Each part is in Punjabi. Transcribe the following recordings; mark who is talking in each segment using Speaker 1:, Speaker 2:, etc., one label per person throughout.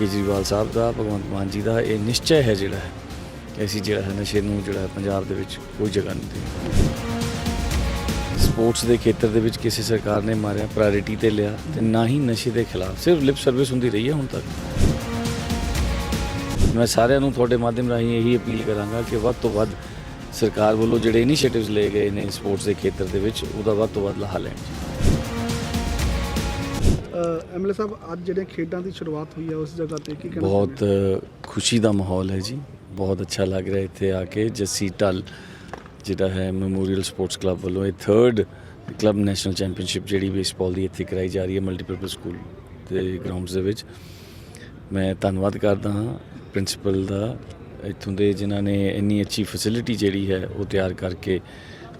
Speaker 1: ਕੇਜਰੀਵਾਲ ਸਾਹਿਬ ਦਾ, ਭਗਵੰਤ ਮਾਨ ਜੀ ਦਾ, ਇਹ ਨਿਸ਼ਚੈ ਹੈ ਜਿਹੜਾ ਹੈ ਕਿ ਅਸੀਂ ਜਿਹੜਾ ਹੈ ਨਸ਼ੇ ਨੂੰ ਜਿਹੜਾ ਪੰਜਾਬ ਦੇ ਵਿੱਚ ਕੋਈ ਜਗ੍ਹਾ ਨਹੀਂ ਦੇ ਸਪੋਰਟਸ ਦੇ ਖੇਤਰ ਦੇ ਵਿੱਚ ਕਿਸੇ ਸਰਕਾਰ ਨੇ ਮਾਰਿਆ, ਪ੍ਰਾਇੋਰਟੀ ਤੇ ਲਿਆ ਤੇ ਨਾ ਹੀ ਨਸ਼ੇ ਦੇ ਖਿਲਾਫ, ਸਿਰਫ ਲਿਪ ਸਰਵਿਸ ਹੁੰਦੀ ਰਹੀ ਹੈ ਹੁਣ ਤੱਕ। ਮੈਂ ਸਾਰਿਆਂ ਨੂੰ ਤੁਹਾਡੇ ਮਾਧਿਅਮ ਰਾਹੀਂ ਇਹੀ ਅਪੀਲ ਕਰਾਂਗਾ ਕਿ ਵੱਧ ਤੋਂ ਵੱਧ ਸਰਕਾਰ ਵੱਲੋਂ ਜਿਹੜੇ ਇਨੀਸ਼ੀਏਟਿਵਸ ਲਏ ਗਏ ਨੇ ਸਪੋਰਟਸ ਦੇ ਖੇਤਰ ਦੇ ਵਿੱਚ, ਉਹਦਾ ਵੱਧ ਤੋਂ ਵੱਧ ਲਾਹਾ ਲੈਣ। ਜੀ
Speaker 2: ਐਮਐਲਏ ਸਾਹਿਬ ਅੱਜ ਜਿਹੜੇ ਖੇਡਾਂ ਦੀ ਸ਼ੁਰੂਆਤ ਹੋਈ ਹੈ ਉਸ ਜਗ੍ਹਾ ਤੇ ਕੀ ਕਹਿਣਾ
Speaker 1: ਬਹੁਤ ਖੁਸ਼ੀ ਦਾ ਮਾਹੌਲ ਹੈ ਜੀ। ਬਹੁਤ ਅੱਛਾ ਲੱਗ ਰਿਹਾ ਇੱਥੇ ਆ ਕੇ। ਜੱਸੀ ਟਲ ਜਿਹੜਾ ਹੈ ਮੈਮੋਰੀਅਲ ਸਪੋਰਟਸ ਕਲੱਬ ਵੱਲੋਂ ਇਹ ਥਰਡ ਕਲੱਬ ਨੈਸ਼ਨਲ ਚੈਂਪੀਅਨਸ਼ਿਪ ਜਿਹੜੀ ਬੇਸਬਾਲ ਦੀ ਇੱਥੇ ਕਰਾਈ ਜਾ ਰਹੀ ਹੈ ਮਲਟੀਪਰਪਸ ਸਕੂਲ ਦੇ ਗਰਾਊਂਡਸ ਦੇ ਵਿੱਚ। ਮੈਂ ਧੰਨਵਾਦ ਕਰਦਾ ਹਾਂ ਪ੍ਰਿੰਸੀਪਲ ਦਾ। ਇੱਥੋਂ ਦੇ ਜਿਨ੍ਹਾਂ ਨੇ ਇੰਨੀ ਅੱਛੀ ਫੈਸਿਲਿਟੀ ਜਿਹੜੀ ਹੈ ਉਹ ਤਿਆਰ ਕਰਕੇ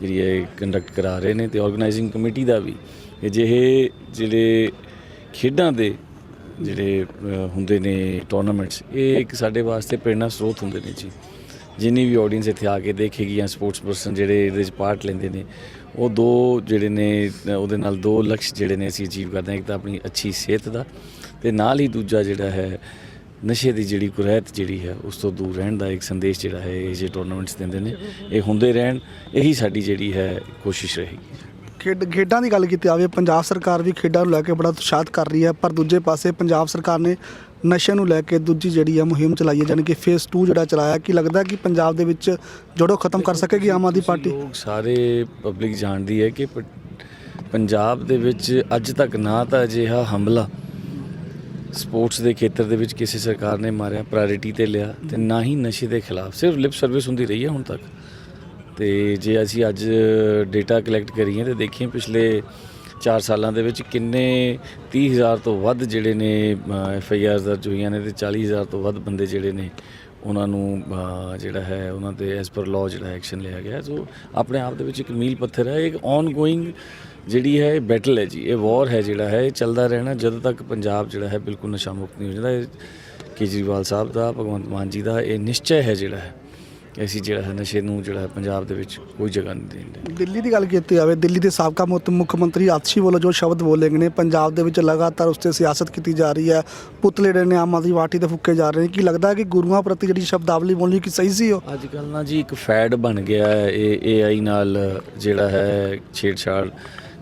Speaker 1: ਜਿਹੜੀ ਇਹ ਕੰਡਕਟ ਕਰਾ ਰਹੇ ਨੇ ਤੇ ਆਰਗੇਨਾਈਜ਼ਿੰਗ ਕਮੇਟੀ ਦਾ ਵੀ। ਇਹ ਜਿਹੇ ਜਿਹੜੇ ਖੇਡਾਂ ਦੇ ਜਿਹੜੇ ਹੁੰਦੇ ਨੇ ਟੂਰਨਾਮੈਂਟਸ ਇਹ ਇੱਕ ਸਾਡੇ ਵਾਸਤੇ ਪ੍ਰੇਰਣਾ ਸਰੋਤ ਹੁੰਦੇ ਨੇ ਜੀ। ਜਿੰਨੀ ਵੀ ਆਡੀਅנס ਇੱਥੇ ਆ ਕੇ ਦੇਖੇਗੀ ਜਾਂ ਸਪੋਰਟਸ ਪਰਸਨ ਜਿਹੜੇ ਇਹਦੇ ਵਿੱਚ ਪਾਰਟ ਲੈਂਦੇ ਨੇ, ਉਹ ਦੋ ਜਿਹੜੇ ਨੇ, ਉਹਦੇ ਨਾਲ ਦੋ ਲਕਸ਼ ਜਿਹੜੇ ਨੇ ਅਸੀਂ ਅਚੀਵ ਕਰਦੇ ਹਾਂ। ਇੱਕ ਤਾਂ ਆਪਣੀ ਅੱਛੀ ਸਿਹਤ ਦਾ ਤੇ ਨਾਲ ਹੀ ਦੂਜਾ ਜਿਹੜਾ ਹੈ, ਨਸ਼ੇ ਦੀ ਜਿਹੜੀ ਕੁਰਹਿਤ ਜਿਹੜੀ ਹੈ, ਉਸ ਤੋਂ ਦੂਰ ਰਹਿਣ ਦਾ ਇੱਕ ਸੰਦੇਸ਼ ਜਿਹੜਾ ਹੈ, ਇਹ ਜੇ ਟੂਰਨਾਮੈਂਟਸ ਦਿੰਦੇ ਨੇ, ਇਹ ਹੁੰਦੇ ਰਹਿਣ, ਇਹੀ ਸਾਡੀ ਜਿਹੜੀ ਹੈ ਕੋਸ਼ਿਸ਼ ਰਹੇਗੀ।
Speaker 2: ਖੇਡ ਖੇਡਾਂ ਦੀ ਗੱਲ ਕੀਤੀ ਜਾਵੇ ਪੰਜਾਬ ਸਰਕਾਰ ਵੀ ਖੇਡਾਂ ਨੂੰ ਲੈ ਕੇ ਬੜਾ ਉਤਸ਼ਾਹਤ ਕਰ ਰਹੀ ਹੈ ਪਰ ਦੂਜੇ ਪਾਸੇ ਪੰਜਾਬ ਸਰਕਾਰ ਨੇ ਨਸ਼ੇ ਨੂੰ ਲੈ ਕੇ ਦੂਜੀ ਜਿਹੜੀ ਹੈ ਮੁਹਿੰਮ ਚਲਾਈ ਹੈ ਯਾਨੀ ਕਿ ਫੇਸ 2 ਜਿਹੜਾ ਚਲਾਇਆ ਕੀ ਲੱਗਦਾ ਕਿ ਪੰਜਾਬ ਦੇ ਵਿੱਚ ਜੜੋਂ ਖਤਮ ਕਰ ਸਕੇਗੀ ਆਮ ਆਦਮੀ ਪਾਰਟੀ?
Speaker 1: ਲੋਕ ਸਾਰੇ ਪਬਲਿਕ ਜਾਣਦੀ ਹੈ ਕਿ ਪ- ਪੰਜਾਬ ਦੇ ਵਿੱਚ ਅੱਜ ਤੱਕ ਨਾ ਤਾਂ ਅਜਿਹਾ ਹਮਲਾ ਸਪੋਰਟਸ ਦੇ ਖੇਤਰ ਦੇ ਵਿੱਚ ਕਿਸੇ ਸਰਕਾਰ ਨੇ ਮਾਰਿਆ ਪ੍ਰਾਇੋਰਟੀ ਤੇ ਲਿਆ ਤੇ ਨਾ ਹੀ ਨਸ਼ੇ ਦੇ ਖਿਲਾਫ ਸਿਰਫ ਲਿਪ ਸਰਵਿਸ ਹੁੰਦੀ ਰਹੀ ਹੈ ਹੁਣ ਤੱਕ। ਤੇ ਜੇ ਅਸੀਂ ਅੱਜ ਡੇਟਾ ਕਲੈਕਟ ਕਰੀਏ ਤੇ ਦੇਖੀਏ ਪਿਛਲੇ 4 ਸਾਲਾਂ ਦੇ ਵਿੱਚ ਕਿੰਨੇ 30000 ਤੋਂ ਵੱਧ ਜਿਹੜੇ ਨੇ ਐਫ ਆਈ ਆਰ ਦਰਜ ਹੋਈਆਂ ਨੇ ਤੇ 40000 ਤੋਂ ਵੱਧ ਬੰਦੇ ਜਿਹੜੇ ਨੇ ਉਹਨਾਂ ਨੂੰ ਜਿਹੜਾ ਹੈ ਉਹਨਾਂ ਤੇ ਐਸ ਪਰ ਲਾਅ ਜਿਹੜਾ ਐਕਸ਼ਨ ਲਿਆ ਗਿਆ। ਸੋ ਆਪਣੇ ਆਪ ਦੇ ਵਿੱਚ ਇੱਕ ਮੀਲ ਪੱਥਰ ਹੈ, ਇੱਕ ਔਨ ਗੋਇੰਗ ਜਿਹੜੀ ਹੈ, ਇਹ ਬੈਟਲ ਹੈ ਜੀ, ਇਹ ਵਾਰ ਹੈ ਜਿਹੜਾ ਹੈ, ਇਹ ਚੱਲਦਾ ਰਹਿਣਾ ਜਦੋਂ ਤੱਕ ਪੰਜਾਬ ਜਿਹੜਾ ਹੈ ਬਿਲਕੁਲ ਨਸ਼ਾ ਮੁਕਤ ਨਹੀਂ ਹੋ ਜਾਂਦਾ। ਇਹ ਕੇਜਰੀਵਾਲ ਸਾਹਿਬ ਦਾ, ਭਗਵੰਤ ਮਾਨ ਜੀ ਦਾ ਇਹ ਨਿਸ਼ਚੈ ਹੈ ਜਿਹੜਾ ਹੈ। ਕਿ ਅਸੀਂ ਜਿਹੜਾ ਹੈ ਨਸ਼ੇ ਨੂੰ ਜਿਹੜਾ ਹੈ ਪੰਜਾਬ ਦੇ ਵਿੱਚ ਕੋਈ ਜਗ੍ਹਾ ਨਹੀਂ ਦੇਣ ਦੇ
Speaker 2: ਦਿੱਲੀ ਦੀ ਗੱਲ ਕੀਤੀ ਜਾਵੇ ਦਿੱਲੀ ਦੇ ਸਾਬਕਾ ਮੁੱਖ ਮੁੱਖ ਮੰਤਰੀ ਆਤਸ਼ੀ ਵੱਲੋਂ ਜੋ ਸ਼ਬਦ ਬੋਲੇ ਗਏ ਨੇ ਪੰਜਾਬ ਦੇ ਵਿੱਚ ਲਗਾਤਾਰ ਉਸ ਤੇ ਸਿਆਸਤ ਕੀਤੀ ਜਾ ਰਹੀ ਹੈ। ਪੁਤਲੇ ਜਿਹੜੇ ਨੇ ਆਮ ਆਦਮੀ ਪਾਰਟੀ ਦੇ ਫੁੱਕੇ ਜਾ ਰਹੇ ਨੇ। ਕੀ ਲੱਗਦਾ ਕਿ ਗੁਰੂਆਂ ਪ੍ਰਤੀ ਜਿਹੜੀ ਸ਼ਬਦਾਵਲੀ ਬੋਲਣੀ ਕਿ ਸਹੀ ਸੀ ਉਹ?
Speaker 1: ਅੱਜ ਕੱਲ ਨਾ ਜੀ ਇੱਕ ਫੈਡ ਬਣ ਗਿਆ ਹੈ ਇਹ AI ਨਾਲ ਜਿਹੜਾ ਹੈ ਛੇੜਛਾੜ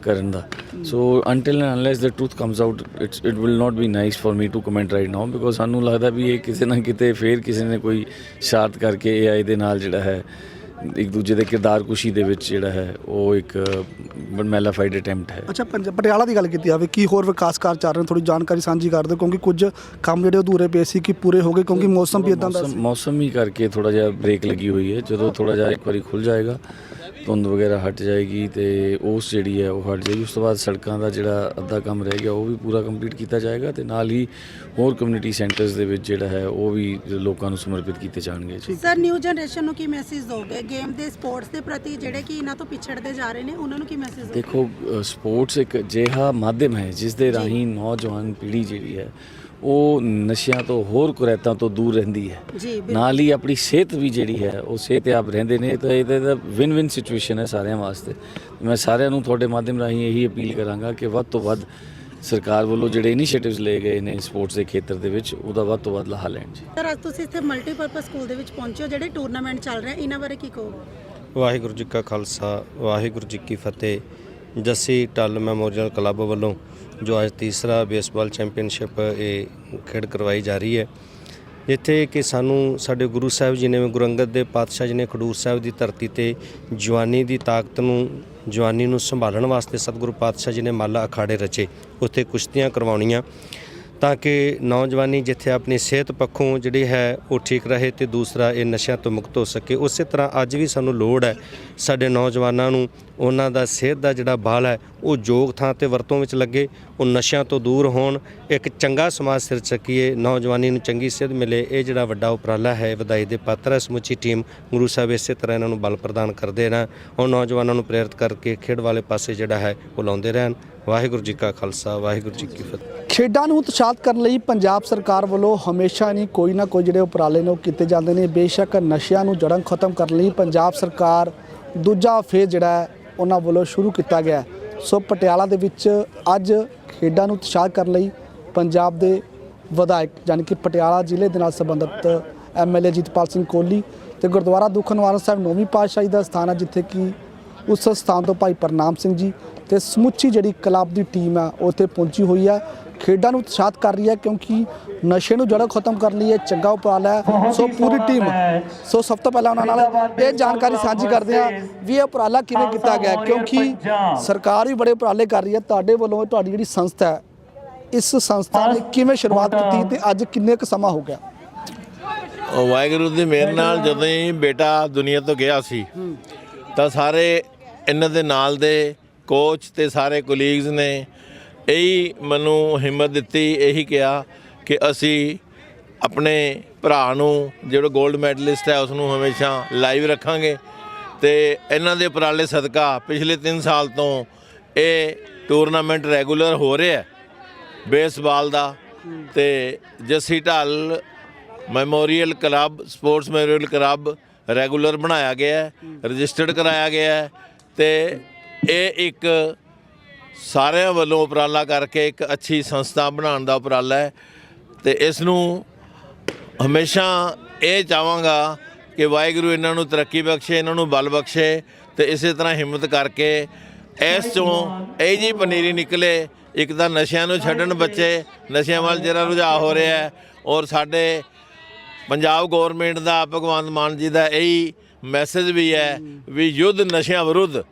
Speaker 1: ਕਰਨ ਦਾ। So until and unless the truth comes out it's it will not be nice for me to comment right now because ਸਾਨੂੰ ਲੱਗਦਾ ਵੀ ਇਹ ਕਿਸੇ ਨਾ ਕਿਤੇ ਫੇਰ ਕਿਸੇ ਨੇ ਕੋਈ ਸ਼ਾਰਟ ਕਰਕੇ AI ਦੇ ਨਾਲ ਜਿਹੜਾ ਹੈ ਇੱਕ ਦੂਜੇ ਦੇ ਕਿਰਦਾਰ ਕੁਸ਼ੀ ਦੇ ਵਿੱਚ ਜਿਹੜਾ ਹੈ ਉਹ ਇੱਕ ਮੈਲਾਫਾਈਡ ਅਟੈਂਪਟ ਹੈ।
Speaker 2: ਅੱਛਾ ਪੰਜ ਪਟਿਆਲਾ ਦੀ ਗੱਲ ਕੀਤੀ ਜਾਵੇ ਕੀ ਹੋਰ ਵਿਕਾਸ ਕਾਰਜ ਚੱਲ ਰਹੇ ਥੋੜੀ ਜਾਣਕਾਰੀ ਸਾਂਝੀ ਕਰ ਦਿਓ ਕਿਉਂਕਿ ਕੁਝ ਕੰਮ ਜਿਹੜੇ ਅਧੂਰੇ ਪਏ ਸੀ ਕਿ ਪੂਰੇ ਹੋ ਗਏ ਕਿਉਂਕਿ ਮੌਸਮ ਵੀ ਇਦਾਂ ਦਾ
Speaker 1: ਮੌਸਮ
Speaker 2: ਸੀ।
Speaker 1: ਮੌਸਮ ਹੀ ਕਰਕੇ ਥੋੜਾ ਜਿਹਾ ਬ੍ਰੇਕ ਲੱਗੀ ਹੋਈ ਹੈ। ਜਦੋਂ ਥੋੜਾ ਜਿਹਾ ਇੱਕ ਵਾਰੀ ਖੁੱਲ ਜਾਏਗਾ ਧੁੰਦ ਵਗੈਰਾ ਹਟ ਜਾਏਗੀ ਤੇ ਉਸ ਜਿਹੜੀ ਹੈ ਉਹ ਹਟ ਜਾਏਗੀ। ਉਸ ਤੋਂ ਬਾਅਦ ਸੜਕਾਂ ਦਾ ਜਿਹੜਾ ਅੱਧਾ ਕੰਮ ਰਹਿ ਗਿਆ ਉਹ ਵੀ ਪੂਰਾ ਕੰਪਲੀਟ ਕੀਤਾ ਜਾਏਗਾ ਤੇ ਨਾਲ ਹੀ ਹੋਰ ਕਮਿਊਨਿਟੀ ਸੈਂਟਰਸ ਦੇ ਵਿੱਚ ਜਿਹੜਾ ਹੈ ਉਹ ਵੀ ਲੋਕਾਂ ਨੂੰ ਸਮਰਪਿਤ ਕੀਤੇ ਜਾਣਗੇ। ਜੀ
Speaker 3: ਸਰ ਨਿਊ ਜਨਰੇਸ਼ਨ ਨੂੰ ਕੀ ਮੈਸੇਜ ਦੋਗੇ? ਗੇਮ ਦੇ ਸਪੋਰਟਸ ਦੇ ਪ੍ਰਤੀ ਜਿਹੜੇ ਕਿ ਇਹਨਾਂ ਤੋਂ ਪਿਛੜਦੇ ਜਾ ਰਹੇ ਨੇ ਉਹਨਾਂ ਨੂੰ ਕੀ ਮੈਸੇਜ ਦੋਗੇ?
Speaker 1: ਦੇਖੋ ਸਪੋਰਟਸ ਇੱਕ ਅਜਿਹਾ ਮਾਧਿਅਮ ਹੈ ਜਿਸ ਦੇ ਰਾਹੀਂ ਨੌਜਵਾਨ ਪੀੜ੍ਹੀ ਜਿਹੜੀ ਹੈ ਉਹ ਨਸ਼ਿਆਂ ਤੋਂ ਹੋਰ ਕੁਰੈਤਾਂ ਤੋਂ ਦੂਰ ਰਹਿੰਦੀ ਹੈ।
Speaker 3: ਜੀ ਬਿਲਕੁਲ।
Speaker 1: ਨਾਲ ਹੀ ਆਪਣੀ ਸਿਹਤ ਵੀ ਜਿਹੜੀ ਹੈ ਉਹ ਸਿਹਤਯਾਬ ਰਹਿੰਦੇ ਨੇ ਤਾਂ ਇਹਦਾ ਤਾਂ ਵਿਨ ਵਿਨ ਸਿਚੁਏਸ਼ਨ ਹੈ ਸਾਰਿਆਂ ਵਾਸਤੇ। ਮੈਂ ਸਾਰਿਆਂ ਨੂੰ ਤੁਹਾਡੇ ਮਾਧਿਅਮ ਰਾਹੀਂ ਇਹੀ ਅਪੀਲ ਕਰਾਂਗਾ ਕਿ ਵੱਧ ਤੋਂ ਵੱਧ ਸਰਕਾਰ ਵੱਲੋਂ ਜਿਹੜੇ ਇਨੀਸ਼ੀਏਟਿਵਸ ਲਏ ਗਏ ਨੇ ਸਪੋਰਟਸ ਦੇ ਖੇਤਰ ਦੇ ਵਿੱਚ ਉਹਦਾ ਵੱਧ ਤੋਂ ਵੱਧ ਲਾਹਾ ਲੈਣ ਜੀ।
Speaker 3: ਸਰ ਅੱਜ ਤੁਸੀਂ ਇੱਥੇ ਮਲਟੀਪਰਪਸ ਸਕੂਲ ਦੇ ਵਿੱਚ ਪਹੁੰਚੇ ਹੋ ਜਿਹੜੇ ਟੂਰਨਾਮੈਂਟ ਚੱਲ ਰਹੇ ਇਹਨਾਂ ਬਾਰੇ ਕੀ ਕਹੋਗੇ?
Speaker 4: ਵਾਹਿਗੁਰੂ ਜੀ ਕਾ ਖਾਲਸਾ ਵਾਹਿਗੁਰੂ ਜੀ ਕੀ ਫਤਿਹ। ਜੱਸੀ ਟੱਲ ਮੈਮੋਰੀਅਲ ਕਲੱਬ ਵੱਲੋਂ ਜੋ ਅੱਜ ਤੀਸਰਾ ਬੇਸਬਾਲ ਚੈਂਪੀਅਨਸ਼ਿਪ, ਇਹ ਖੇਡ ਕਰਵਾਈ ਜਾ ਰਹੀ ਹੈ। ਜਿੱਥੇ ਕਿ ਸਾਨੂੰ ਸਾਡੇ ਗੁਰੂ ਸਾਹਿਬ ਜੀ ਨੇ ਗੁਰੂ ਅੰਗਦ ਦੇ ਪਾਤਸ਼ਾਹ ਜੀ ਨੇ ਖਡੂਰ ਸਾਹਿਬ ਦੀ ਧਰਤੀ ਤੇ ਜਵਾਨੀ ਦੀ ਤਾਕਤ ਨੂੰ, ਜਵਾਨੀ ਨੂੰ ਸੰਭਾਲਣ ਵਾਸਤੇ ਸਤਿਗੁਰੂ ਪਾਤਸ਼ਾਹ ਜੀ ਨੇ ਮਾਲਾ ਅਖਾੜੇ ਰਚੇ, ਉੱਥੇ ਕੁਸ਼ਤੀਆਂ ਕਰਵਾਉਣੀਆਂ ਤਾਂ ਕਿ ਨੌਜਵਾਨੀ ਜਿੱਥੇ ਆਪਣੀ ਸਿਹਤ ਪੱਖੋਂ ਜਿਹੜੀ ਹੈ ਉਹ ਠੀਕ ਰਹੇ ਤੇ ਦੂਸਰਾ ਇਹ ਨਸ਼ਿਆਂ ਤੋਂ ਮੁਕਤ ਹੋ ਸਕੇ। ਉਸੇ ਤਰ੍ਹਾਂ ਅੱਜ ਵੀ ਸਾਨੂੰ ਲੋੜ ਹੈ ਸਾਡੇ ਨੌਜਵਾਨਾਂ ਨੂੰ ਉਹਨਾਂ ਦਾ ਸਿਹਤ ਦਾ ਜਿਹੜਾ ਬਲ ਹੈ ਉਹ ਯੋਗ ਥਾਂ ਤੇ ਵਰਤੋਂ ਵਿੱਚ ਲੱਗੇ ਉਹ ਨਸ਼ਿਆਂ ਤੋਂ ਦੂਰ ਹੋਣ, ਇੱਕ ਚੰਗਾ ਸਮਾਜ ਸਿਰ ਚੱਕੀਏ ਨੌਜਵਾਨੀ ਨੂੰ ਚੰਗੀ ਸਿਹਤ ਮਿਲੇ, ਇਹ ਜਿਹੜਾ ਵੱਡਾ ਉਪਰਾਲਾ ਹੈ, ਵਧਾਈ ਦੇ ਪਾਤਰ ਹੈ, ਸਮੁੱਚੀ ਟੀਮ ਗੁਰੂ ਸਾਹਿਬ ਇਸੇ ਤਰ੍ਹਾਂ ਇਹਨਾਂ ਨੂੰ ਬਲ ਪ੍ਰਦਾਨ ਕਰਦੇ ਰਹਿਣ ਉਹ ਨੌਜਵਾਨਾਂ ਨੂੰ ਪ੍ਰੇਰਿਤ ਕਰਕੇ ਖੇਡ ਵਾਲੇ ਪਾਸੇ ਜਿਹੜਾ ਹੈ ਉਹ ਲਾਉਂਦੇ ਰਹਿਣ। ਵਾਹਿਗੁਰੂ ਜੀ ਕਾ ਖਾਲਸਾ, ਵਾਹਿਗੁਰੂ ਜੀ ਕੀ ਫਤਿਹ।
Speaker 2: ਖੇਡਾਂ ਨੂੰ ਉਤਸ਼ਾਹਤ ਕਰਨ ਲਈ ਪੰਜਾਬ ਸਰਕਾਰ ਵੱਲੋਂ ਹਮੇਸ਼ਾ ਨਹੀਂ ਕੋਈ ਨਾ ਕੋਈ ਜਿਹੜੇ ਉਪਰਾਲੇ ਨੇ ਉਹ ਕੀਤੇ ਜਾਂਦੇ ਨੇ। ਬੇਸ਼ੱਕ ਨਸ਼ਿਆਂ ਨੂੰ ਜੜ੍ਹਾਂ ਖਤਮ ਕਰਨ ਲਈ ਪੰਜਾਬ ਸਰਕਾਰ ਦੂਜਾ ਫੇਜ਼ ਜਿਹੜਾ ਉਹਨਾਂ ਵੱਲੋਂ ਸ਼ੁਰੂ ਕੀਤਾ ਗਿਆ ਸੋ ਪਟਿਆਲਾ ਦੇ ਵਿੱਚ ਅੱਜ ਖੇਡਾਂ ਨੂੰ ਉਤਸ਼ਾਹ ਕਰਨ ਲਈ ਪੰਜਾਬ ਦੇ ਵਿਧਾਇਕ ਯਾਨੀ ਕਿ ਪਟਿਆਲਾ ਜ਼ਿਲ੍ਹੇ ਦੇ ਨਾਲ ਸੰਬੰਧਿਤ ਐਮਐਲਏ ਜੀਤਪਾਲ ਸਿੰਘ ਕੋਹਲੀ ਤੇ ਗੁਰਦੁਆਰਾ ਦੁਖਨਿਵਾਰਨ ਸਾਹਿਬ ਨੌਵੀਂ ਪਾਤਸ਼ਾਹੀ ਦਾ ਸਥਾਨ ਹੈ, ਜਿੱਥੇ ਕਿ ਉਸ ਸਥਾਨ ਤੋਂ ਭਾਈ ਪ੍ਰਨਾਮ ਸਿੰਘ ਜੀ ਤੇ ਸਮੁੱਚੀ ਜਿਹੜੀ ਕਲੱਬ ਦੀ ਟੀਮ ਆ ਉੱਥੇ ਪਹੁੰਚੀ ਹੋਈ ਹੈ ਖੇਡਾਂ ਨੂੰ ਉਤਸ਼ਾਹਤ ਕਰ ਰਹੀ ਹੈ ਕਿਉਂਕਿ ਨਸ਼ੇ ਨੂੰ ਜੜ੍ਹੋਂ ਖਤਮ ਕਰਨ ਲਈ ਇਹ ਚੰਗਾ ਉਪਰਾਲਾ ਹੈ। ਸੋ ਪੂਰੀ ਟੀਮ ਸੋ ਸਭ ਤੋਂ ਪਹਿਲਾਂ ਉਹਨਾਂ ਨਾਲ ਇਹ ਜਾਣਕਾਰੀ ਸਾਂਝੀ ਕਰਦੇ ਹਾਂ ਵੀ ਇਹ ਉਪਰਾਲਾ ਕਿਵੇਂ ਕੀਤਾ ਗਿਆ ਕਿਉਂਕਿ ਸਰਕਾਰ ਵੀ ਬੜੇ ਉਪਰਾਲੇ ਕਰ ਰਹੀ ਹੈ। ਤੁਹਾਡੇ ਵੱਲੋਂ ਤੁਹਾਡੀ ਜਿਹੜੀ ਸੰਸਥਾ ਹੈ ਇਸ ਸੰਸਥਾ ਨੇ ਕਿਵੇਂ ਸ਼ੁਰੂਆਤ ਕੀਤੀ ਤੇ ਅੱਜ ਕਿੰਨੇ ਕੁ ਸਮਾਂ ਹੋ ਗਿਆ?
Speaker 5: ਉਹ ਵਾਹਿਗੁਰੂ ਦੀ ਮਿਹਰ ਨਾਲ ਜਦੋਂ ਹੀ ਬੇਟਾ ਦੁਨੀਆ ਤੋਂ ਗਿਆ ਸੀ ਤਾਂ ਸਾਰੇ ਇਹਨਾਂ ਦੇ ਨਾਲ ਦੇ ਕੋਚ ਤੇ ਸਾਰੇ ਕੋਲੀਗਸ ਨੇ ਇਹੀ ਮੈਨੂੰ ਹਿੰਮਤ ਦਿੱਤੀ, ਇਹੀ ਕਿਹਾ ਕਿ ਅਸੀਂ ਆਪਣੇ ਭਰਾ ਨੂੰ ਜਿਹੜਾ 골ਡ ਮੈਡਲਿਸਟ ਹੈ ਉਸ ਨੂੰ ਹਮੇਸ਼ਾ ਲਾਈਵ ਰੱਖਾਂਗੇ ਤੇ ਇਹਨਾਂ ਦੇ ਉਪਰਾਲੇ ਸਦਕਾ ਪਿਛਲੇ 3 ਸਾਲ ਤੋਂ ਇਹ ਟੂਰਨਾਮੈਂਟ ਰੈਗੂਲਰ ਹੋ ਰਿਹਾ ਹੈ ਬੇਸਬਾਲ ਦਾ ਤੇ Jassi Dhal memorial club sports memorial club regular ਬਣਾਇਆ ਗਿਆ ਹੈ ਰਜਿਸਟਰਡ ਕਰਾਇਆ ਗਿਆ ਹੈ ਤੇ ਇਹ ਇੱਕ ਸਾਰਿਆਂ ਵੱਲੋਂ ਉਪਰਾਲਾ ਕਰਕੇ ਇੱਕ ਅੱਛੀ ਸੰਸਥਾ ਬਣਾਉਣ ਦਾ ਉਪਰਾਲਾ ਹੈ ਤੇ ਇਸ ਨੂੰ ਹਮੇਸ਼ਾ ਇਹ ਚਾਹਾਂਗਾ ਕਿ ਵਾਹਿਗੁਰੂ ਇਹਨਾਂ ਨੂੰ ਤਰੱਕੀ ਬਖਸ਼ੇ, ਇਹਨਾਂ ਨੂੰ ਬਲ ਬਖਸ਼ੇ ਤੇ ਇਸੇ ਤਰ੍ਹਾਂ ਹਿੰਮਤ ਕਰਕੇ ਇਸ ਚੋਂ ਇਹ ਜੀ ਪਨੀਰੀ ਨਿਕਲੇ, ਇੱਕ ਤਾਂ ਨਸ਼ਿਆਂ ਨੂੰ ਛੱਡਣ ਬੱਚੇ, ਨਸ਼ਿਆਂ ਵੱਲ ਜਿਹੜਾ ਰੁਝਾਅ ਹੋ ਰਿਹਾ ਹੈ ਔਰ ਸਾਡੇ ਪੰਜਾਬ ਗਵਰਨਮੈਂਟ ਦਾ ਭਗਵੰਤ ਮਾਨ ਜੀ ਦਾ ਇਹੀ ਮੈਸੇਜ ਵੀ ਹੈ ਵੀ ਯੁੱਧ ਨਸ਼ਿਆਂ ਵਿਰੁੱਧ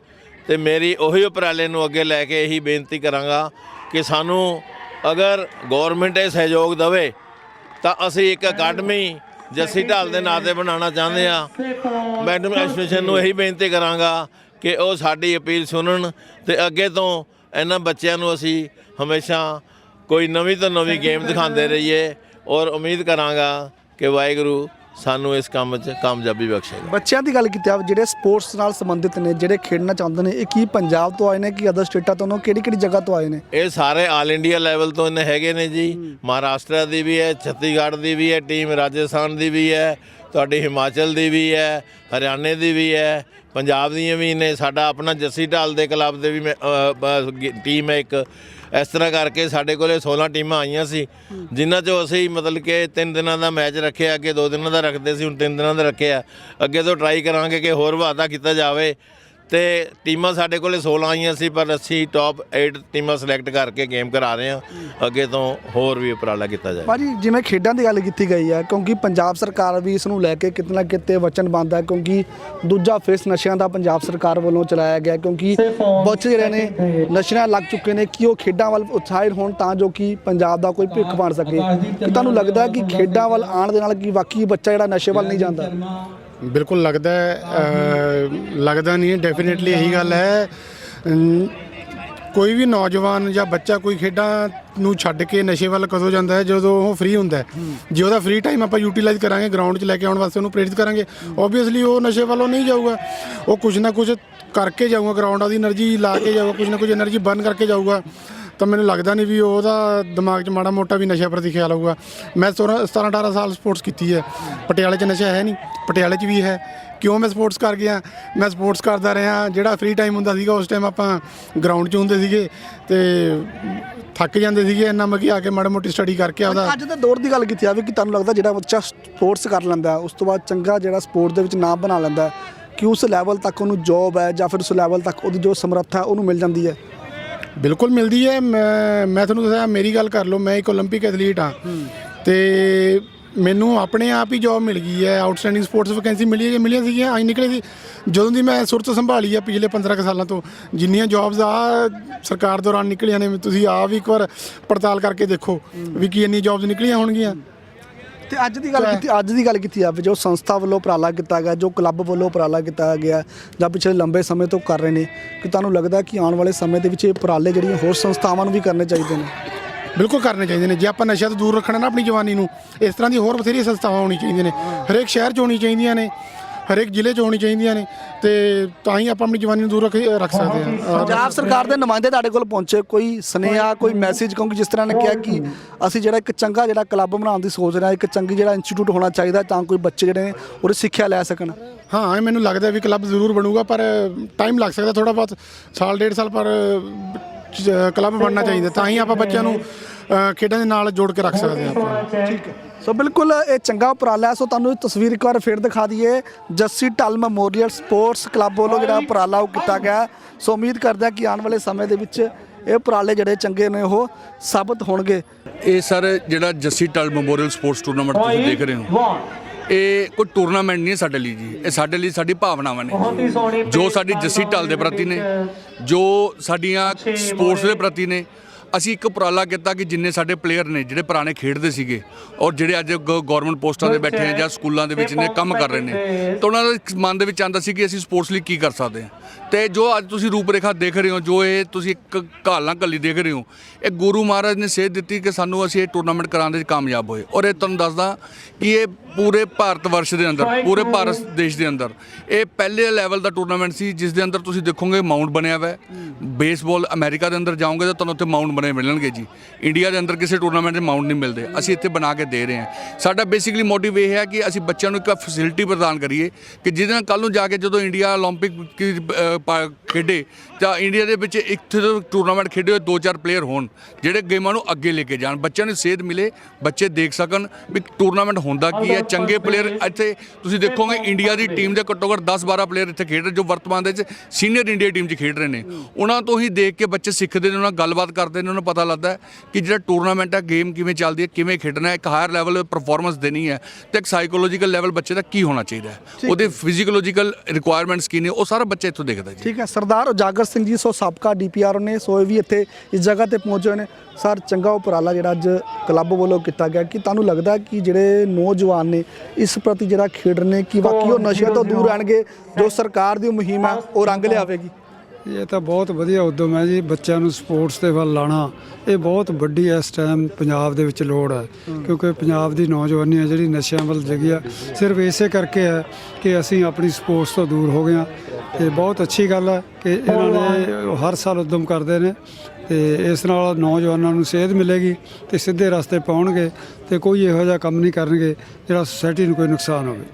Speaker 5: ਤੇ ਮੇਰੀ ਉਹੀ ਉਪਰਾਲੇ ਨੂੰ ਅੱਗੇ ਲੈ ਕੇ ਇਹੀ ਬੇਨਤੀ ਕਰਾਂਗਾ ਕਿ ਸਾਨੂੰ ਅਗਰ ਗਵਰਨਮੈਂਟ ਇਹ ਸਹਿਯੋਗ ਦੇਵੇ, ਤਾਂ ਅਸੀਂ ਇੱਕ ਅਕੈਡਮੀ ਜੱਸੀ ਢਾਲ ਦੇ ਨਾਂ ਤੇ ਬਣਾਉਣਾ ਚਾਹੁੰਦੇ ਆ ਮੈਡਮ ਐਸੋਸੀਏਸ਼ਨ ਨੂੰ ਇਹੀ ਬੇਨਤੀ ਕਰਾਂਗਾ ਕਿ ਉਹ ਸਾਡੀ ਅਪੀਲ ਸੁਣਨ ਤੇ ਅੱਗੇ ਤੋਂ ਇਹਨਾਂ ਬੱਚਿਆਂ ਨੂੰ ਅਸੀਂ ਹਮੇਸ਼ਾ ਕੋਈ ਨਵੀਂ ਤੋਂ ਨਵੀਂ ਗੇਮ ਦਿਖਾਉਂਦੇ ਰਹੀਏ ਔਰ ਉਮੀਦ ਕਰਾਂਗਾ ਕਿ ਵਾਹਿਗੁਰੂ ਸਾਨੂੰ ਇਸ ਕੰਮ 'ਚ ਕਾਮਯਾਬੀ ਬਖਸ਼ੇਗਾ।
Speaker 2: ਬੱਚਿਆਂ ਦੀ ਗੱਲ ਕੀਤੀ ਆ ਜਿਹੜੇ ਸਪੋਰਟਸ ਨਾਲ ਸੰਬੰਧਿਤ ਨੇ ਜਿਹੜੇ ਖੇਡਣਾ ਚਾਹੁੰਦੇ ਨੇ ਇਹ ਕੀ ਪੰਜਾਬ ਤੋਂ ਆਏ ਨੇ ਕਿ ਅਦਰ ਸਟੇਟਾਂ ਤੋਂ ਨੇ ਕਿਹੜੀ ਕਿਹੜੀ ਜਗ੍ਹਾ ਤੋਂ ਆਏ ਨੇ?
Speaker 5: ਇਹ ਸਾਰੇ ਆਲ ਇੰਡੀਆ ਲੈਵਲ ਤੋਂ ਇਹਨੇ ਹੈਗੇ ਨੇ ਜੀ। ਮਹਾਰਾਸ਼ਟਰ ਦੀ ਵੀ ਹੈ ਛੱਤੀਸਗੜ੍ਹ ਦੀ ਵੀ ਹੈ ਟੀਮ ਰਾਜਸਥਾਨ ਦੀ ਵੀ ਹੈ ਤੁਹਾਡੀ ਹਿਮਾਚਲ ਦੀ ਵੀ ਹੈ, ਹਰਿਆਣੇ ਦੀ ਵੀ ਹੈ, ਪੰਜਾਬ ਦੀਆਂ ਵੀ ਨੇ, ਸਾਡਾ ਆਪਣਾ ਜੱਸੀ ਢਾਲ ਦੇ ਕਲੱਬ ਦੇ ਵੀ ਮੈਂ- ਟੀਮ ਹੈ ਇੱਕ। ਇਸ ਤਰ੍ਹਾਂ ਕਰਕੇ ਸਾਡੇ ਕੋਲੇ 16 ਟੀਮਾਂ ਆਈਆਂ ਸੀ, ਜਿਨ੍ਹਾਂ ਚੋਂ ਅਸੀਂ ਮਤਲਬ ਕਿ ਤਿੰਨ ਦਿਨਾਂ ਦਾ ਮੈਚ ਰੱਖਿਆ, ਅੱਗੇ ਦੋ ਦਿਨਾਂ ਦਾ ਰੱਖਦੇ ਸੀ, ਹੁਣ ਤਿੰਨ ਦਿਨਾਂ ਦਾ ਰੱਖਿਆ। ਅੱਗੇ ਤੋਂ ਟਰਾਈ ਕਰਾਂਗੇ ਕਿ ਹੋਰ ਵਾਧਾ ਕੀਤਾ ਜਾਵੇ। ਤੇ ਟੀਮਾਂ ਸਾਡੇ ਕੋਲੇ 16 ਆਈਆਂ ਸੀ ਪਰ ਅਸੀਂ ਟੌਪ 8 ਟੀਮਾਂ ਸਿਲੈਕਟ ਕਰਕੇ ਗੇਮ ਕਰਾ ਰਹੇ ਹਾਂ। ਅੱਗੇ ਤੋਂ ਹੋਰ ਵੀ ਉਪਰਾਲਾ ਕੀਤਾ ਜਾਏ।
Speaker 2: ਭਾਜੀ ਜਿਵੇਂ ਖੇਡਾਂ ਦੀ ਗੱਲ ਕੀਤੀ ਗਈ ਹੈ ਕਿਉਂਕਿ ਪੰਜਾਬ ਸਰਕਾਰ ਵੀ ਇਸ ਨੂੰ ਲੈ ਕੇ ਕਿਤੇ ਨਾ ਕਿਤੇ ਵਚਨਬੰਦ ਹੈ ਕਿਉਂਕਿ ਦੂਜਾ ਫੇਸ ਨਸ਼ਿਆਂ ਦਾ ਪੰਜਾਬ ਸਰਕਾਰ ਵੱਲੋਂ ਚਲਾਇਆ ਗਿਆ ਕਿਉਂਕਿ ਬੱਚੇ ਜਿਹੜੇ ਨੇ ਨਸ਼ਿਆਂ ਲੱਗ ਚੁੱਕੇ ਨੇ ਕਿ ਉਹ ਖੇਡਾਂ ਵੱਲ ਉਤਸ਼ਾਹਿਤ ਹੋਣ ਤਾਂ ਜੋ ਕਿ ਪੰਜਾਬ ਦਾ ਕੋਈ ਭਿੱਖ ਬਣ ਸਕੇ। ਤੁਹਾਨੂੰ ਲੱਗਦਾ ਹੈ ਕਿ ਖੇਡਾਂ ਵੱਲ ਆਉਣ ਦੇ ਨਾਲ ਕਿ ਵਾਕਈ ਬੱਚਾ ਜਿਹੜਾ ਨਸ਼ੇ ਵੱਲ ਨਹੀਂ ਜਾਂਦਾ?
Speaker 6: ਬਿਲਕੁਲ ਲੱਗਦਾ ਲੱਗਦਾ ਨਹੀਂ ਹੈ ਡੈਫੀਨਿਟਲੀ ਇਹੀ ਗੱਲ ਹੈ। ਕੋਈ ਵੀ ਨੌਜਵਾਨ ਜਾਂ ਬੱਚਾ ਕੋਈ ਖੇਡਾਂ ਨੂੰ ਛੱਡ ਕੇ ਨਸ਼ੇ ਵੱਲ ਕਦੋਂ ਜਾਂਦਾ ਹੈ? ਜਦੋਂ ਉਹ ਫ੍ਰੀ ਹੁੰਦਾ ਹੈ। ਜੇ ਉਹਦਾ ਫ੍ਰੀ ਟਾਈਮ ਆਪਾਂ ਯੂਟਿਲਾਈਜ਼ ਕਰਾਂਗੇ ਗਰਾਊਂਡ 'ਚ ਲੈ ਕੇ ਆਉਣ ਵਾਸਤੇ ਉਹਨੂੰ ਪ੍ਰੇਰਿਤ ਕਰਾਂਗੇ ਆਬਵੀਅਸਲੀ ਉਹ ਨਸ਼ੇ ਵੱਲੋਂ ਨਹੀਂ ਜਾਊਗਾ। ਉਹ ਕੁਝ ਨਾ ਕੁਝ ਕਰਕੇ ਜਾਊਗਾ ਗਰਾਊਂਡ ਦੀ એનર્ਜੀ ਲਾ ਕੇ ਜਾਊਗਾ, ਕੁਝ ਨਾ ਕੁਝ એનર્ਜੀ ਬਰਨ ਕਰਕੇ ਜਾਊਗਾ। ਤਾਂ ਮੈਨੂੰ ਲੱਗਦਾ ਨਹੀਂ ਵੀ ਉਹਦਾ ਦਿਮਾਗ 'ਚ ਮਾੜਾ ਮੋਟਾ ਵੀ ਨਸ਼ਾ ਪ੍ਰਤੀ ਖਿਆਲ ਆਊਗਾ। ਮੈਂ 17 17 18 ਸਾਲ ਸਪੋਰਟਸ ਕੀਤੀ ਹੈ। ਪਟਿਆਲੇ 'ਚ ਨਸ਼ਾ ਹੈ ਨਹੀਂ। ਪਟਿਆਲੇ 'ਚ ਵੀ ਹੈ। ਕਿਉਂ ਮੈਂ ਸਪੋਰਟਸ ਕਰ ਗਿਆ? ਮੈਂ ਸਪੋਰਟਸ ਕਰਦਾ ਰਿਹਾ। ਜਿਹੜਾ ਫ੍ਰੀ ਟਾਈਮ ਹੁੰਦਾ ਸੀਗਾ ਉਸ ਟਾਈਮ ਆਪਾਂ ਗਰਾਊਂਡ 'ਚ ਹੁੰਦੇ ਸੀਗੇ ਤੇ ਥੱਕ ਜਾਂਦੇ ਸੀਗੇ ਇੰਨਾ ਮੱਕੀ ਆ ਕੇ ਮਾੜਾ ਮੋਟੀ ਸਟੱਡੀ ਕਰਕੇ ਆਪਦਾ
Speaker 2: ਅੱਜ ਦੇ ਦੌਰ ਦੀ ਗੱਲ ਕੀਤੀ ਜਾਵੇ ਕਿ ਤੁਹਾਨੂੰ ਲੱਗਦਾ ਜਿਹੜਾ ਬੱਚਾ ਸਪੋਰਟਸ ਕਰ ਲੈਂਦਾ ਉਸ ਤੋਂ ਬਾਅਦ ਚੰਗਾ ਜਿਹੜਾ ਸਪੋਰਟ ਦੇ ਵਿੱਚ ਨਾਮ ਬਣਾ ਲੈਂਦਾ ਕਿ ਉਸ ਲੈਵਲ ਤੱਕ ਉਹਨੂੰ ਜੌਬ ਹੈ ਜਾਂ ਫਿਰ ਉਸ ਲੈਵਲ ਤੱਕ ਉਹਦੀ ਜੋ ਸਮਰੱਥਾ ਉਹਨੂੰ ਮਿਲ ਜਾਂਦੀ ਹੈ?
Speaker 6: ਬਿਲਕੁਲ ਮਿਲਦੀ ਹੈ ਮੈਂ ਮੈਂ ਤੁਹਾਨੂੰ ਦੱਸਿਆ ਮੇਰੀ ਗੱਲ ਕਰ ਲਓ ਮੈਂ ਇੱਕ 올림픽 ਐਥਲੀਟ ਹਾਂ ਤੇ ਮੈਨੂੰ ਆਪਣੇ ਆਪ ਹੀ ਜੌਬ ਮਿਲ ਗਈ ਹੈ ਆਊਟਸਟੈਂਡਿੰਗ ਸਪੋਰਟਸ ਵੈਕੈਂਸੀ ਮਿਲੀ ਹੈ ਮਿਲੀਆਂ ਸੀਗੀਆਂ ਆਈ ਨਿਕਲੇ ਸੀ ਜਦੋਂ ਦੀ ਮੈਂ ਸੁਰਤ ਸੰਭਾਲੀ ਹੈ ਪਿਛਲੇ 15 ਕੁ ਸਾਲਾਂ ਤੋਂ ਜਿੰਨੀਆਂ ਜੌਬਸ ਆ ਸਰਕਾਰ ਦੌਰਾਨ ਨਿਕਲੀਆਂ ਨੇ ਤੁਸੀਂ ਆਪ ਵੀ ਇੱਕ ਵਾਰ ਪੜਤਾਲ ਕਰਕੇ ਦੇਖੋ ਵੀ ਕੀ ਇੰਨੀ ਜੌਬਸ ਨਿਕਲੀਆਂ ਹੋਣਗੀਆਂ
Speaker 2: ਤੇ ਅੱਜ ਦੀ ਗੱਲ ਕੀਤੀ ਅੱਜ ਦੀ ਗੱਲ ਕੀਤੀ ਜਾਵੇ ਜੋ ਸੰਸਥਾ ਵੱਲੋਂ ਉਪਰਾਲਾ ਕੀਤਾ ਗਿਆ ਜੋ ਕਲੱਬ ਵੱਲੋਂ ਉਪਰਾਲਾ ਕੀਤਾ ਗਿਆ ਜਾਂ ਪਿਛਲੇ ਲੰਬੇ ਸਮੇਂ ਤੋਂ ਕਰ ਰਹੇ ਨੇ ਕਿ ਤੁਹਾਨੂੰ ਲੱਗਦਾ ਕਿ ਆਉਣ ਵਾਲੇ ਸਮੇਂ ਦੇ ਵਿੱਚ ਇਹ ਉਪਰਾਲੇ ਜਿਹੜੀਆਂ ਹੋਰ ਸੰਸਥਾਵਾਂ ਨੂੰ ਵੀ ਕਰਨੇ ਚਾਹੀਦੇ ਨੇ?
Speaker 6: ਬਿਲਕੁਲ ਕਰਨੇ ਚਾਹੀਦੇ ਨੇ। ਜੇ ਆਪਾਂ ਨਸ਼ਾ ਤੋਂ ਦੂਰ ਰੱਖਣਾ ਨਾ ਆਪਣੀ ਜਵਾਨੀ ਨੂੰ ਇਸ ਤਰ੍ਹਾਂ ਦੀ ਹੋਰ ਬਥੇਰੀਆਂ ਸੰਸਥਾਵਾਂ ਹੋਣੀ ਚਾਹੀਦੀਆਂ ਨੇ। ਹਰੇਕ ਸ਼ਹਿਰ 'ਚ ਹੋਣੀ ਚਾਹੀਦੀਆਂ ਨੇ। ਹਰੇਕ ਜ਼ਿਲ੍ਹੇ 'ਚ ਹੋਣੀ ਚਾਹੀਦੀਆਂ ਨੇ ਤੇ ਤਾਂ ਹੀ ਆਪਾਂ ਆਪਣੀ ਜਵਾਨੀ ਨੂੰ ਦੂਰ ਰੱਖ ਰੱਖ ਸਕਦੇ ਹਾਂ।
Speaker 2: ਪੰਜਾਬ ਸਰਕਾਰ ਦੇ ਨੁਮਾਇੰਦੇ ਤੁਹਾਡੇ ਕੋਲ ਪਹੁੰਚੇ ਕੋਈ ਸੁਨੇਹਾ ਕੋਈ ਮੈਸੇਜ ਕਿਉਂਕਿ ਜਿਸ ਤਰ੍ਹਾਂ ਨੇ ਕਿਹਾ ਕਿ ਅਸੀਂ ਜਿਹੜਾ ਇੱਕ ਚੰਗਾ ਜਿਹੜਾ ਕਲੱਬ ਬਣਾਉਣ ਦੀ ਸੋਚ ਰਹੇ ਹਾਂ ਇੱਕ ਚੰਗੀ ਜਿਹੜਾ ਇੰਸਟੀਚਿਊਟ ਹੋਣਾ ਚਾਹੀਦਾ ਤਾਂ ਕੋਈ ਬੱਚੇ ਜਿਹੜੇ ਨੇ ਉਹਦੀ ਸਿੱਖਿਆ ਲੈ ਸਕਣ।
Speaker 6: ਹਾਂ ਇਹ ਮੈਨੂੰ ਲੱਗਦਾ ਵੀ ਕਲੱਬ ਜ਼ਰੂਰ ਬਣੂਗਾ ਪਰ ਟਾਈਮ ਲੱਗ ਸਕਦਾ ਥੋੜਾ ਬਹੁਤ ਸਾਲ ਡੇਢ ਸਾਲ ਪਰ ਕਲੱਬ ਬਣਨਾ ਚਾਹੀਦਾ ਤਾਂ ਹੀ ਆਪਾਂ ਬੱਚਿਆਂ ਨੂੰ ਖੇਡਾਂ ਦੇ ਨਾਲ ਜੋੜ ਕੇ ਰੱਖ ਸਕਦੇ ਹਾਂ ਆਪਾਂ।
Speaker 2: ਠੀਕ ਹੈ। ਸੋ ਬਿਲਕੁਲ ਇਹ ਚੰਗਾ ਉਪਰਾਲਾ ਹੈ। ਸੋ ਤੁਹਾਨੂੰ ਇਹ ਤਸਵੀਰ ਇੱਕ ਵਾਰ ਫੇਰ ਦਿਖਾ ਦਈਏ। ਜੱਸੀ ਟਲ ਮੈਮੋਰੀਅਲ ਸਪੋਰਟਸ ਕਲੱਬ ਵੱਲੋਂ ਜਿਹੜਾ ਉਪਰਾਲਾ ਉਹ ਕੀਤਾ ਗਿਆ। ਸੋ ਉਮੀਦ ਕਰਦੇ ਕਿ ਆਉਣ ਵਾਲੇ ਸਮੇਂ ਦੇ ਵਿੱਚ ਇਹ ਉਪਰਾਲੇ ਜਿਹੜੇ ਚੰਗੇ ਨੇ ਉਹ ਸਾਬਤ ਹੋਣਗੇ।
Speaker 7: ਇਹ ਸਰ ਜਿਹੜਾ ਜੱਸੀ ਟਲ ਮੈਮੋਰੀਅਲ ਸਪੋਰਟਸ ਟੂਰਨਾਮੈਂਟ ਤੁਸੀਂ ਦੇਖ ਰਹੇ ਹੋ। ਇਹ ਕੋਈ ਟੂਰਨਾਮੈਂਟ ਨਹੀਂ ਹੈ ਸਾਡੇ ਲਈ ਜੀ। ਇਹ ਸਾਡੇ ਲਈ ਸਾਡੀ ਭਾਵਨਾਵਾਂ ਨੇ। ਜੋ ਸਾਡੀ ਜੱਸੀ ਟਲ ਦੇ ਪ੍ਰਤੀ ਨੇ ਜੋ ਸਾਡੀਆਂ ਸਪੋਰਟਸ ਦੇ ਪ੍ਰਤੀ ਨੇ ਅਸੀਂ ਇੱਕ ਉਪਰਾਲਾ ਕੀਤਾ ਕਿ ਜਿੰਨੇ ਸਾਡੇ ਪਲੇਅਰ ਨੇ, ਜਿਹੜੇ ਪੁਰਾਣੇ ਖੇਡਦੇ ਸੀਗੇ ਔਰ ਜਿਹੜੇ ਅੱਜ ਗਵਰਨਮੈਂਟ ਪੋਸਟਾਂ ਤੇ ਬੈਠੇ ਨੇ ਜਾਂ ਸਕੂਲਾਂ ਦੇ ਵਿੱਚ ਨੇ ਕੰਮ ਕਰ ਰਹੇ ਨੇ, ਤਾਂ ਉਹਨਾਂ ਦਾ ਮਨ ਦੇ ਵਿੱਚ ਆਂਦਾ ਸੀ ਕਿ ਅਸੀਂ ਸਪੋਰਟਸ ਲਈ ਕੀ ਕਰ ਸਕਦੇ ਹਾਂ। ਤੇ ਜੋ ਅੱਜ ਤੁਸੀਂ ਰੂਪਰੇਖਾ ਦੇਖ ਰਹੇ ਹੋ, ਜੋ ਇਹ ਤੁਸੀਂ ਇੱਕ ਘਾਲਾਂ ਕੱਲੀ ਦੇਖ ਰਹੇ ਹੋ, ਇਹ ਗੁਰੂ ਮਹਾਰਾਜ ਨੇ ਸੇਧ ਦਿੱਤੀ ਕਿ ਸਾਨੂੰ ਅਸੀਂ ਇਹ ਟੂਰਨਾਮੈਂਟ ਕਰਾਉਣ ਦੇ ਵਿੱਚ ਕਾਮਯਾਬ ਹੋਏ। ਔਰ ਇਹ ਤੁਹਾਨੂੰ ਦੱਸਦਾ ਕਿ ਇਹ ਪੂਰੇ ਭਾਰਤ ਵਰਸ਼ ਦੇ ਅੰਦਰ, ਪੂਰੇ ਭਾਰਤ ਦੇਸ਼ ਦੇ ਅੰਦਰ, ਇਹ ਪਹਿਲੇ ਲੈਵਲ ਦਾ ਟੂਰਨਾਮੈਂਟ ਸੀ, ਜਿਸ ਦੇ ਅੰਦਰ ਤੁਸੀਂ ਦੇਖੋਗੇ ਮਾਊਂਟ ਬਣਿਆ ਹੋਇਆ ਹੈ। ਬੇਸਬਾਲ ਅਮਰੀਕਾ ਦੇ ਅੰਦਰ ਜਾਓਗੇ ਤਾਂ ਤੁਹਾਨੂੰ ਉੱਥੇ ਮਾਊਂਟ ਬਣੇ ਮਿਲਣਗੇ ਜੀ ਇੰਡੀਆ ਦੇ ਅੰਦਰ ਕਿਸੇ ਟੂਰਨਾਮੈਂਟ ਦੇ ਮਾਊਂਟ ਨਹੀਂ ਮਿਲਦੇ ਅਸੀਂ ਇੱਥੇ ਬਣਾ ਕੇ ਦੇ ਰਹੇ ਹਾਂ ਸਾਡਾ ਬੇਸਿਕਲੀ ਮੋਟਿਵ ਇਹ ਹੈ ਕਿ ਅਸੀਂ ਬੱਚਿਆਂ ਨੂੰ ਇੱਕ ਫੈਸਿਲਿਟੀ ਪ੍ਰਦਾਨ ਕਰੀਏ ਕਿ ਜਿਹਦੇ ਨਾਲ ਕੱਲ ਨੂੰ ਜਾ ਕੇ ਜਦੋਂ ਇੰਡੀਆ 올림픽 ਕੀ, ਅ, ਪਾ- ਖੇਡੇ ਤਾਂ ਇੰਡੀਆ ਦੇ ਵਿੱਚ ਇੱਕ ਟੂਰਨਾਮੈਂਟ ਖੇਡੇ ਹੋਏ ਦੋ ਚਾਰ ਪਲੇਅਰ ਹੋਣ ਜਿਹੜੇ ਗੇਮਾਂ ਨੂੰ ਅੱਗੇ ਲੈ ਕੇ ਜਾਣ ਬੱਚਿਆਂ ਨੂੰ ਸੇਧ ਮਿਲੇ ਬੱਚੇ ਦੇਖ ਸਕਣ ਵੀ ਟੂਰਨਾਮੈਂਟ ਹੁੰਦਾ ਕੀ ਹੈ ਚੰਗੇ ਪਲੇਅਰ ਇੱਥੇ ਤੁਸੀਂ ਦੇਖੋਗੇ ਇੰਡੀਆ ਦੀ ਟੀਮ ਦੇ ਘੱਟੋ ਘੱਟ 10 12 ਪਲੇਅਰ ਇੱਥੇ ਖੇਡ ਰਹੇ ਜੋ ਵਰਤਮਾਨ ਦੇ ਵਿੱਚ ਸੀਨੀਅਰ ਇੰਡੀਆ ਟੀਮ 'ਚ ਖੇਡ ਰਹੇ ਨੇ ਉਹਨਾਂ ਤੋਂ ਹੀ ਦੇਖ ਕੇ ਬੱਚੇ ਸਿੱਖਦੇ ਨੇ ਉਹਨਾਂ ਨਾਲ ਗੱਲਬਾਤ ਕਰਦੇ ਨੇ ਉਹਨਾਂ ਨੂੰ ਪਤਾ ਲੱਗਦਾ ਹੈ ਕਿ ਜਿਹੜਾ ਟੂਰਨਾਮੈਂਟ ਹੈ ਗੇਮ ਕਿਵੇਂ ਚੱਲਦੀ ਹੈ ਕਿਵੇਂ ਖੇਡਣਾ ਹੈ ਇੱਕ ਹਾਇਰ ਲੈਵਲ ਪਰਫਾਰਮੈਂਸ ਦੇਣੀ ਹੈ ਤੇ ਇੱਕ ਸਾਈਕੋਲੋਜੀਕਲ ਲੈਵਲ ਬੱਚੇ ਦਾ ਕੀ ਹੋਣਾ ਚਾਹੀਦਾ ਹੈ। ਉਹਦੇ ਫਿਜ਼ੀਕੋਲੋਜੀਕਲ ਰਿਕੁਆਇਰਮੈਂਟਸ ਕੀ ਨੇ ਉਹ ਸਾਰਾ ਬੱਚਾ ਇੱਥੋਂ ਦੇਖਦਾ ਜੀ।
Speaker 2: ਠੀਕ ਹੈ ਸਰਦਾਰ ਉਜਾਗਰ ਸਿੰਘ ਜੀ ਸੋ ਸਾਬਕਾ ਡੀਪੀਆਰ ਨੇ ਸੋ ਇਹ ਵੀ ਇੱਥੇ ਇਸ ਜਗ੍ਹਾ ਤੇ ਪਹੁੰਚੇ ਹੋਏ ਨੇ। ਸਰ ਚੰਗਾ ਉਪਰਾਲਾ ਜਿਹੜਾ ਅੱਜ ਕਲੱਬ ਵੱਲੋਂ ਕੀਤਾ ਗਿਆ ਕਿ ਤੁਹਾਨੂੰ ਲੱਗਦਾ ਕਿ ਜਿਹੜੇ ਨੌਜਵਾਨ ਨੇ ਇਸ ਪ੍ਰਤੀ ਜਿਹੜਾ ਖੇਡ ਰਹੇ ਨੇ ਕਿ ਵਾਕਈ ਉਹ ਨਸ਼ੇ ਤੋਂ ਦੂਰ ਰਹਿਣਗੇ ਜੋ ਸਰਕਾਰ ਦੀ ਮੁਹਿੰਮ ਹੈ ਉਹ ਰੰਗ ਲਿਆਵੇਗੀ।
Speaker 8: ਇਹ ਤਾਂ ਬਹੁਤ ਵਧੀਆ ਉਦਮ ਹੈ ਜੀ ਬੱਚਿਆਂ ਨੂੰ ਸਪੋਰਟਸ ਦੇ ਵੱਲ ਲਾਣਾ। ਇਹ ਬਹੁਤ ਵੱਡੀ ਇਸ ਟਾਈਮ ਪੰਜਾਬ ਦੇ ਵਿੱਚ ਲੋੜ ਹੈ। ਕਿਉਂਕਿ ਪੰਜਾਬ ਦੀ ਨੌਜਵਾਨੀ ਹੈ ਜਿਹੜੀ ਨਸ਼ਿਆਂ ਵੱਲ ਜਗੀ ਆ ਸਿਰਫ ਇਸੇ ਕਰਕੇ ਹੈ ਕਿ ਅਸੀਂ ਆਪਣੀ ਸਪੋਰਟਸ ਤੋਂ ਦੂਰ ਹੋ ਗਏ ਹਾਂ। ਇਹ ਬਹੁਤ ਅੱਛੀ ਗੱਲ ਹੈ ਕਿ ਇਹਨਾਂ ਨੇ ਹਰ ਸਾਲ ਉਦਮ ਕਰਦੇ ਨੇ ਤੇ ਇਸ ਨਾਲ ਨੌਜਵਾਨਾਂ ਨੂੰ ਸੇਧ ਮਿਲੇਗੀ ਤੇ ਸਿੱਧੇ ਰਸਤੇ ਪਾਉਣਗੇ ਤੇ ਕੋਈ ਇਹੋ ਜਿਹਾ ਕੰਮ ਨਹੀਂ ਕਰਨਗੇ ਜਿਹੜਾ ਸੋਸਾਇਟੀ ਨੂੰ ਕੋਈ ਨੁਕਸਾਨ ਹੋਵੇ।